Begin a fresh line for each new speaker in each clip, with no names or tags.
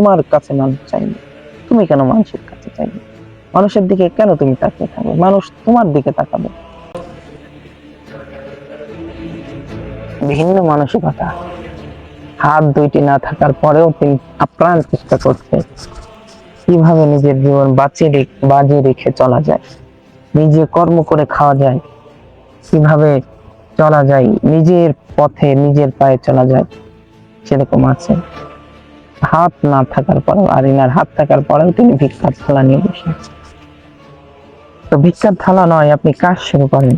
তোমার কাছে মানুষ চাইবে? তুমি কেন মানুষের কাছে চাইবে? মানুষের দিকে কেন তুমি তাকিয়ে থাকবে? মানুষ তোমার দিকে তাকাবে। ভিন্ন মানসিকতা। হাত দুইটি না থাকার পরেও তিনি আপ্রাণ চেষ্টা করছে কীভাবে নিজের জীবন বাঁচিয়ে বাজিয়ে রেখে চলা যায়? নিজে কর্ম করে খাওয়া যায়? কীভাবে চলা যায়? নিজের পথে নিজের পায়ে চলা যায়? সেরকম আছে। হাত না থাকার পরেও আর ইনার হাত থাকার পরেও তিনি ভিক্ষার থালা নিয়ে বসে তো ভিক্ষার থালা নয়, আপনি কাজ শুরু করেন।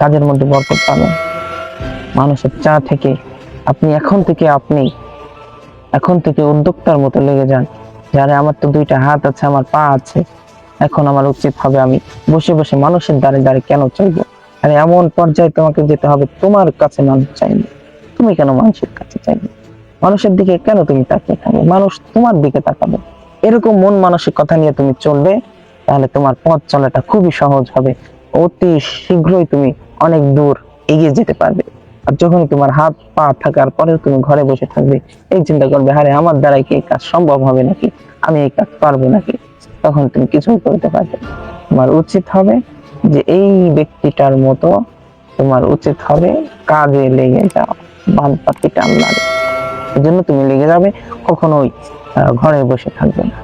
কাজের মধ্যে বরকত পাবেন। মানুষের চা থেকে আপনি, এখন থেকে আপনি, এখন থেকে উদ্যোক্তার মতো লেগে যান। যারা আমার তো দুইটা হাত আছে, আমার পা আছে, এখন আমার উচিত হবে আমি বসে বসে মানুষের দ্বারে দ্বারে কেন চাইব আর এমন পর্যায়ে তোমাকে যেতে হবে, তোমার কাছে মানুষ চাইবে। তুমি কেন মানুষের কাছে চাইবে? মানুষের দিকে কেন তুমি তাকিয়ে থাকবে মানুষ তোমার দিকে তাকাবে। এরকম মন মানসিকতা নিয়ে তুমি চলবে, তাহলে তোমার পথ চলাটা খুবই সহজ হবে। অতি শীঘ্রই তুমি অনেক দূর এগিয়ে যেতে পারবে। আর যখন তোমার হাত পা থাকার পরেও তুমি ঘরে বসে থাকবে, এই চিন্তা করবে আরে আমার দ্বারাই কি এই কাজ সম্ভব হবে নাকি? আমি এই কাজ পারব নাকি? তখন তুমি কিছুই করতে পারবে তোমার উচিত হবে যে এই ব্যক্তিটার মতো তোমার উচিত হবে কাজে লেগে যাও বাদ বাকি টান লাগে এই জন্য তুমি লেগে যাবে কখনোই ঘরে বসে থাকবে না।